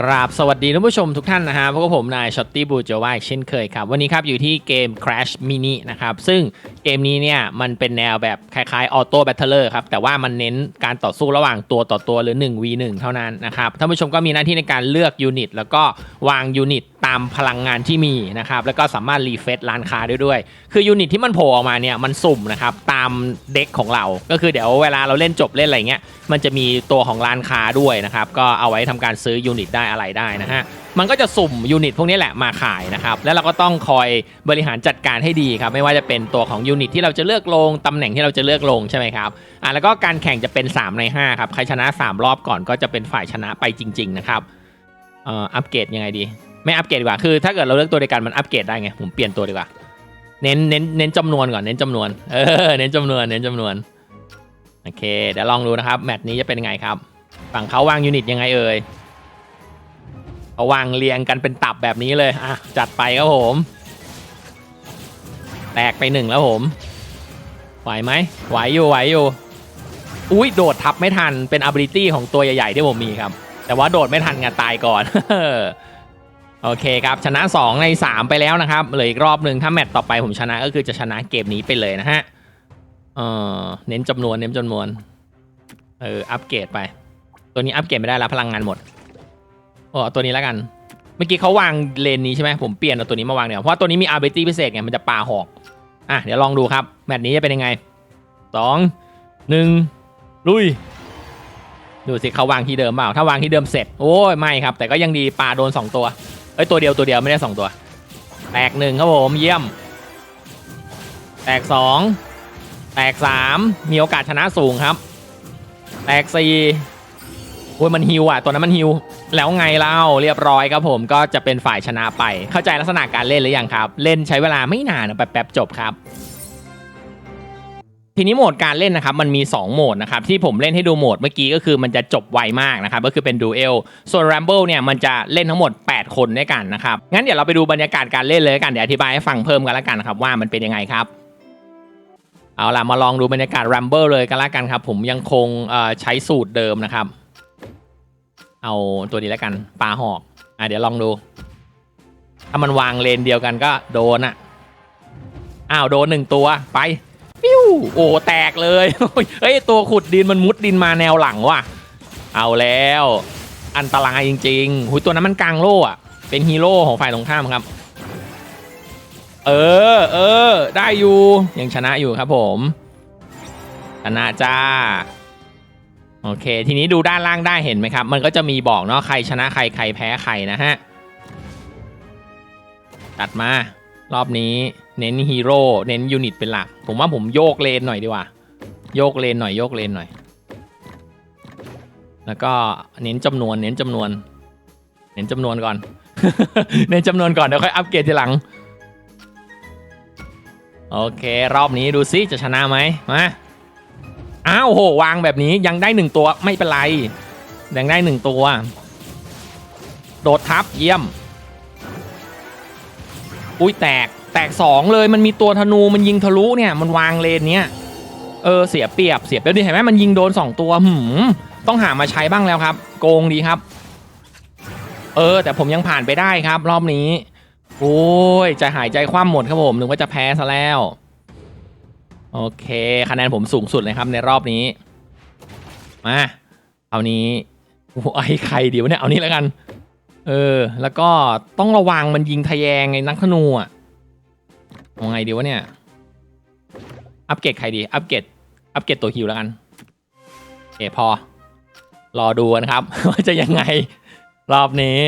กราบสวัสดีท่านผู้ชมทุกท่านนะฮะพวกบผมนายช็อตตี้บูจวายเช่นเคยครับ วันนี้ครับอยู่ที่เกม Crash Mini นะครับ ซึ่งเกมนี้เนี่ยมันเป็นแนวแบบคล้ายๆออโต้แบทเทอร์ครับ แต่ว่ามันเน้นการต่อสู้ระหว่างตัวต่อตัวหรือ 1v1 เท่านั้นนะครับ ท่านผู้ชมก็มีหน้าที่ในการเลือกยูนิตแล้วก็วางยูนิต ตามพลังงานที่มีนะครับแล้วก็สามารถรีเฟซร้านค้าได้ด้วย คือยูนิตที่มันโผล่ออกมาเนี่ยมันสุ่มนะครับตามเด็กของเราก็คือเดี๋ยวเวลาเราเล่นจบเล่นอะไรเงี้ยมันจะมีตัวของร้านค้าด้วยนะครับก็เอาไว้ทำการซื้อยูนิตได้อะไรได้นะฮะมันก็จะสุ่มยูนิตพวกนี้แหละมาขายนะครับแล้วเราก็ต้องคอยบริหารจัดการให้ดีครับไม่ว่าจะเป็นตัวของยูนิตที่เราจะเลือกลงตำแหน่งที่เราจะเลือกลงใช่ไหมครับอะแล้วก็การแข่งจะเป็น 3 ใน 5 ครับ ใครชนะ 3 รอบก่อนก็จะเป็นฝ่ายชนะไปจริง ๆ นะครับเอ่ออัปเกรดยังไงดี ไม่อัปเกรดดีกว่า คือถ้าเกิดเราเลือกตัวเดียวกันมันอัปเกรดได้ไง ผมเปลี่ยนตัวดีกว่า เน้นเน้นเน้นจำนวนก่อน เน้นจำนวน เออ เน้นจำนวน เน้นจำนวน โอเค เดี๋ยวลองดูนะครับ แมตช์นี้จะเป็นยังไงครับ ฝั่งเขาวางยูนิตยังไงเอ่ยเขาวางเรียงกันเป็นตับแบบนี้เลย อะ จัดไปครับผม แตกไปหนึ่งแล้วผม ไหวไหม ไหวอยู่ ไหวอยู่ อุ้ยโดดทับไม่ทัน เป็น ability ของตัวใหญ่ๆที่ผมมีครับ แต่ว่าโดดไม่ทันงานตายก่อน โอเคครับ ชนะ 2 ใน 3 ไปแล้วนะครับเหลืออีกรอบหนึ่งถ้าแมตช์ต่อไปผมชนะก็คือจะชนะเกมนี้ไปเลยนะฮะเออเน้นจำนวนเน้นจำนวนเอออัปเกรดไป ตัวนี้อัปเกรดไม่ได้แล้วพลังงานหมดโอ้ตัวนี้แล้วกัน เมื่อกี้เขาวางเลนนี้ใช่ไหมผมเปลี่ยนเอาตัวนี้มาวางเดี๋ยวเพราะตัวนี้มี ability พิเศษไงมันจะปาหอกอะเดี๋ยวลองดูครับแมตช์นี้จะเป็นยังไงสองหนึ่งลุยดูสิเขาวางที่เดิมเปล่าถ้าวางที่เดิมเสร็จโอ้ยไม่ครับ แต่ก็ยังดีปลาโดน 2 ตัว เอ้ยตัวเดียวตัวเดียวไม่ได้สองตัว แตกหนึ่งครับผมเยี่ยม แตกสองแตกสามมีโอกาสชนะสูงครับ แตก4โอ้ยมันฮิวอะตัวนั้นมันฮิว แล้วไงเล่าเรียบร้อยครับผมก็จะเป็นฝ่ายชนะไป เข้าใจลักษณะการเล่นหรือยังครับ เล่นใช้เวลาไม่นานนะแป๊บๆจบครับ ทีนี้โหมดการเล่นนะครับมันมี 2 โหมดนะครับที่ผมเล่นให้ดูโหมดเมื่อกี้ก็คือมันจะจบไวมากนะครับก็คือเป็นดูเอลส่วน Rumble เนี่ยมันจะเล่นทั้งหมด 8 คนด้วยกันนะครับงั้นเดี๋ยวเราไปดูบรรยากาศการเล่นเลยกันเดี๋ยวอธิบายให้ฟังเพิ่มกันละกันนะครับว่ามันเป็นยังไงครับเอาล่ะมาลองดูบรรยากาศ Rumble เลยกันละกันครับผมยังคงใช้สูตรเดิมนะครับ เอาตัวนี้ล้วกันปลาหอกอะเดี๋ยวลองดู ถ้ามันวางเลนเดียวกันก็โดนอะอ้าวโดนหนึ่งตัวไป โอ้แตกเลยเฮ้ยตัวขุดดินมันมุดดินมาแนวหลังว่ะ เอาแล้ว อันตรายจริงๆหุยตัวนั้นมันกลางโล่อะเป็นฮีโร่ของฝ่ายตรงข้ามครับ เออเออได้อยู่ยังชนะอยู่ครับผมชนะจ้าโอเค ทีนี้ดูด้านล่างได้เห็นไหมครับ มันก็จะมีบอกเนาะใครชนะใครใครแพ้ใครนะฮะตัดมารอบนี้เน้นฮีโร่เน้นยูนิตเป็นหลัก ผมว่าผมโยกเลนหน่อยดีกว่า โยกเลนหน่อยโยกเลนหน่อย แล้วก็เน้นจำนวน เน้นจำนวน เน้นจำนวนก่อน เน้นจำนวนก่อนเดี๋ยวค่อยอัปเกรดทีหลัง โอเครอบนี้ดูซิจะชนะไหมมาอ้าวโหวางแบบนี้ยังได้หนึ่งตัวไม่เป็นไรยังได้หนึ่งตัว โดดทับเยี่ยม อุ้ยแตก แตกสองเลยมันมีตัวธนูมันยิงทะลุเนี่ยมันวางเลนเนี้ยเออเสียเปรียบเสียเปรียบดิเห็นไหมมันยิงโดนสองตัวหืมต้องหามาใช้บ้างแล้วครับ โกงดีครับ เออ แต่ผมยังผ่านไปได้ครับ รอบนี้ โอ้ยใจหายใจคว่ำหมดครับผมนึกว่าจะแพ้ซะแล้ว โอเค คะแนนผมสูงสุดเลยครับในรอบนี้มาเอานี้โอ้ยใครเดี๋ยวเนี่ยเอานี้แล้วกัน เออ แล้วก็ต้องระวังมันยิงทะแยงไงนักธนูอะ เอาไงดีวะเนี่ย อัปเกรดใครดี อัปเกรด อัปเกรดตัวฮิวแล้วกันโอพอ รอดูนะครับ ว่าจะยังไงรอบนี้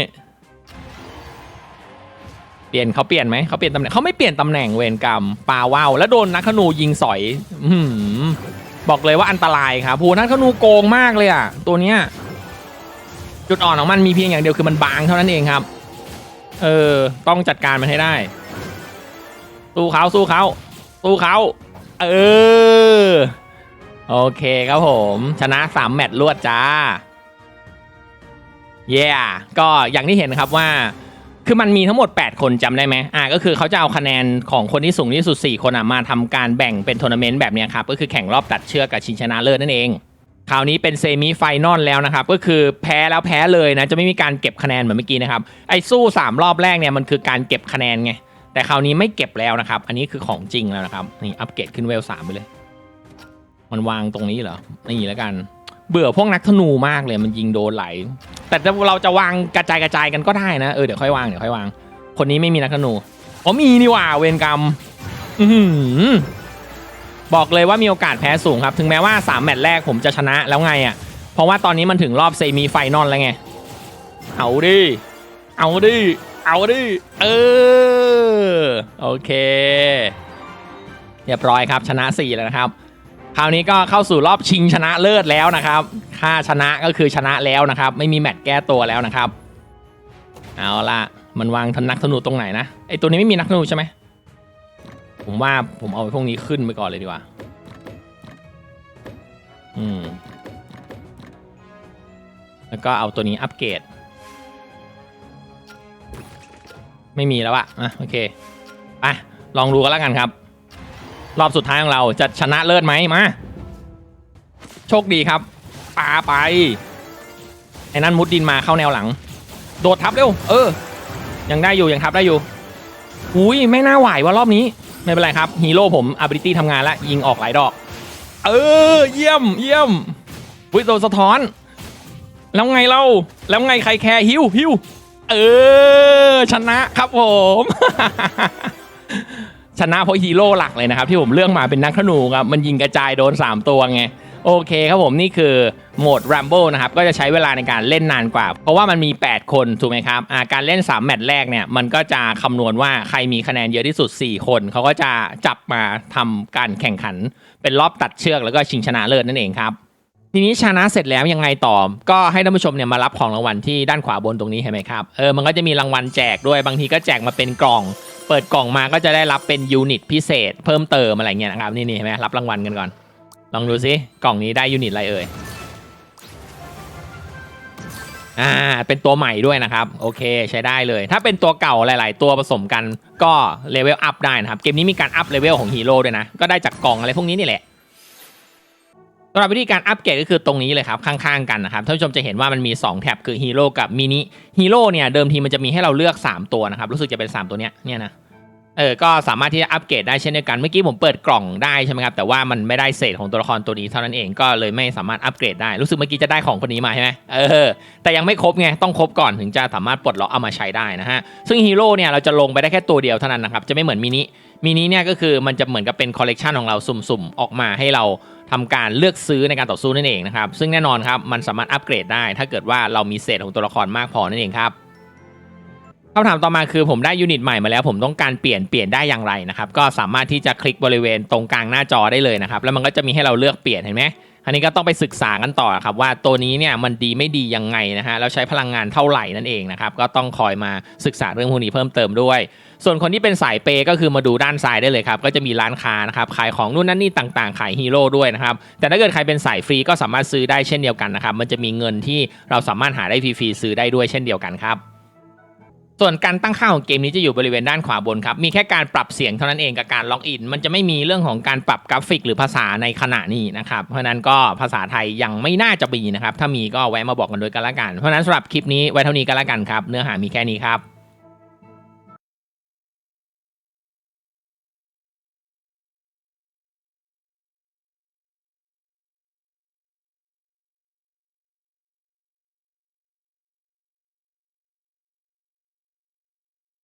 เปลี่ยนเขาเปลี่ยนไหมเขาเปลี่ยนตำแหน่งเขาไม่เปลี่ยนตำแหน่งเวรกรรมปาว่าวแล้วโดนนักธนูยิงสอย อืบอกเลยว่าอันตรายครับผู้นักธนูโกงมากเลยอะ ตัวเนี้ยจุดอ่อนของมันมีเพียงอย่างเดียวคือมันบางเท่านั้นเองครับ เออ ต้องจัดการมันให้ได้ สู้เขาสู้เขาสู้เขาเออ โอเคครับผม ชนะสามแมตช์รวดจ้า เย้ก็อย่างที่เห็นครับว่า คือมันมีทั้งหมด 8 คนจำได้ไหมอ่าก็คือเขาจะเอาคะแนนของคนที่สูงที่สุด 4 คนอะมาทำการแบ่งเป็นทัวร์นาเมนต์แบบนี้ครับ ก็คือแข่งรอบตัดเชือกกับชิงชนะเลิศนั่นเองคราวนี้เป็นเซมิไฟนอลแล้วนะครับ ก็คือแพ้แล้วแพ้เลยนะ จะไม่มีการเก็บคะแนนเหมือนเมื่อกี้นะครับ ไอ้สู้ 3 รอบแรกเนี่ยมันคือการเก็บคะแนนไง แต่คราวนี้ไม่เก็บแล้วนะครับ อันนี้คือของจริงแล้วนะครับ นี่อัปเกรดขึ้นเวลสามไปเลย มันวางตรงนี้เหรอ นี่แล้วกัน เบื่อพวกนักธนูมากเลย มันยิงโดนไหล แต่เราจะวางกระจายกระจายกันก็ได้นะ เออเดี๋ยวค่อยวางเดี๋ยวค่อยวาง คนนี้ไม่มีนักธนูอ๋อมีนี่ว่าเวรกรรม อือหือบอกเลยว่ามีโอกาสแพ้สูงครับ ถึงแม้ว่า3แมตช์แรกผมจะชนะแล้วไงอะ เพราะว่าตอนนี้มันถึงรอบเซมิไฟนอลแล้วไง เอาดิ เอาดิ เอาดิ เออ โอเค เรียบร้อยครับชนะ 4 แล้วนะครับ คราวนี้ก็เข้าสู่รอบชิงชนะเลิศแล้วนะครับถ้าชนะก็คือชนะแล้วนะครับ ไม่มีแมตช์แก้ตัวแล้วนะครับ เอาล่ะมันวางทนักธนูตรงไหนนะ ไอตัวนี้ไม่มีนักธนูใช่ไหม ผมว่าผมเอาพวกนี้ขึ้นไปก่อนเลยดีกว่า อืม แล้วก็เอาตัวนี้อัปเกรด ไม่มีแล้วอะอะโอเคไปลองดูกันแล้วกันครับ รอบสุดท้ายของเราจะชนะเลิศไหมมา โชคดีครับปาไป ไอ้นั่นมุดดินมาเข้าแนวหลัง โดดทับเร็ว เออ ยังได้อยู่ยังทับได้อยู่ อุ้ยไม่น่าไหวว่ารอบนี้ ไม่เป็นไรครับฮีโร่ผม ability ทำงานแล้วยิงออกหลายดอก เออ เยี่ยมเยี่ยมอุ้ยโดนสะท้อน แล้วไงเรา แล้วไงใครแคร์ฮิวฮิว เออ ชนะครับผม ชนะเพราะฮีโร่หลักเลยนะครับ ที่ผมเลือกมาเป็นนักธนูครับมันยิงกระจายโดน 3 ตัวไง โอเคครับผมนี่คือโหมด Rumble นะครับ ก็จะใช้เวลาในการเล่นนานกว่า เพราะว่ามันมี 8 คน ถูกไหมครับาการเล่น 3 แมตช์แรกเนี่ย มันก็จะคำนวณว่าใครมีคะแนนเยอะที่สุด 4 คน เขาก็จะจับมาทำการแข่งขัน เป็นรอบตัดเชือกแล้วก็ชิงชนะเลิศนั่นเองครับ ทีนี้ชนะเสร็จแล้วยังไงต่อ ก็ให้ท่านผู้ชมเนี่ยมารับของรางวัลที่ด้านขวาบนตรงนี้เห็นไหมครับ เออ มันก็จะมีรางวัลแจกด้วย บางทีก็แจกมาเป็นกล่อง เปิดกล่องมาก็จะได้รับเป็นยูนิตพิเศษ เพิ่มเติมอะไรเงี้ยนะครับ นี่นี่เห็นไหมรับรางวัลกันก่อน ลองดูซิ กล่องนี้ได้ยูนิตอะไรเอ่ย อ่า เป็นตัวใหม่ด้วยนะครับ โอเค ใช้ได้เลย ถ้าเป็นตัวเก่าหลาย ๆ ตัวผสมกันก็เลเวลอัพได้นะครับ เกมนี้มีการอัพเลเวลของฮีโร่ด้วยนะ ก็ได้จากกล่องอะไรพวกนี้นี่แหละ สำหรับวิธีการอัปเกรดก็คือตรงนี้เลยครับ ข้างๆกันนะครับท่านผู้ชมจะเห็นว่ามันมี 2 แท็บคือฮีโร่กับมินิฮีโร่เนี่ยเดิมทีมันจะมีให้เราเลือก 3 ตัวนะครับ รู้สึกจะเป็น 3 ตัวเนี้ยเนี่ยนะ เออ ก็สามารถที่จะอัปเกรดได้เช่นเดียวกัน เมื่อกี้ผมเปิดกล่องได้ใช่ไหมครับ แต่ว่ามันไม่ได้เศษของตัวละครตัวนี้เท่านั้นเอง ก็เลยไม่สามารถอัปเกรดได้ รู้สึกเมื่อกี้จะได้ของคนนี้มาใช่ไหมเออ แต่ยังไม่ครบไง ต้องครบก่อนถึงจะสามารถปลดล็อกเอามาใช้ได้นะฮะ ซึ่งฮีโร่เนี่ยเราจะลงไปได้แค่ตัวเดียวเท่านั้นนะครับ จะไม่เหมือนมินิ มินิเนี่ยก็คือมันจะเหมือนกับเป็นคอลเลกชันของเราสุ่มๆออกมาให้เราทำการเลือกซื้อในการต่อสู้นั่นเองนะครับ ซึ่งแน่นอนครับมันสามารถอัปเกรดได้ ถ้าเกิดว่าเรามีเศษของตัวละครมากพอนั่นเองครับ คำถามต่อมาคือผมได้ยูนิตใหม่มาแล้ว ผมต้องการเปลี่ยนเปลี่ยนได้อย่างไรนะครับก็สามารถที่จะคลิกบริเวณตรงกลางหน้าจอได้เลยนะครับแล้วมันก็จะมีให้เราเลือกเปลี่ยนเห็นไหมอันนี้ก็ต้องไปศึกษากันต่อครับว่าตัวนี้เนี่ยมันดีไม่ดียังไงนะฮะแล้วใช้พลังงานเท่าไหร่นั่นเองนะครับก็ต้องคอยมาศึกษาเรื่องพวกนี้เพิ่มเติมด้วย ส่วนคนที่เป็นสายเปย์ก็คือมาดูด้านซ้ายได้เลยครับก็จะมีร้านค้านะครับขายของนู่นนั่นนี่ต่างๆ ขายฮีโร่ด้วยนะครับแต่ถ้าเกิดใครเป็นสายฟรีก็สามารถซื้อได้เช่นเดียวกันนะครับมันจะมีเงินที่เราสามารถหาได้ฟรีๆซื้อได้ด้วยเช่นเดียวกันครับ ส่วนการตั้งค่าของเกมนี้จะอยู่บริเวณด้านขวาบนครับ มีแค่การปรับเสียงเท่านั้นเองกับการล็อกอิน มันจะไม่มีเรื่องของการปรับกราฟิกหรือภาษาในขณะนี้นะครับ เพราะนั้นก็ภาษาไทยยังไม่น่าจะมีนะครับ ถ้ามีก็แวะมาบอกกันด้วยกันละกัน เพราะนั้นสำหรับคลิปนี้ไว้เท่านี้กันละกันครับ เนื้อหามีแค่นี้ครับ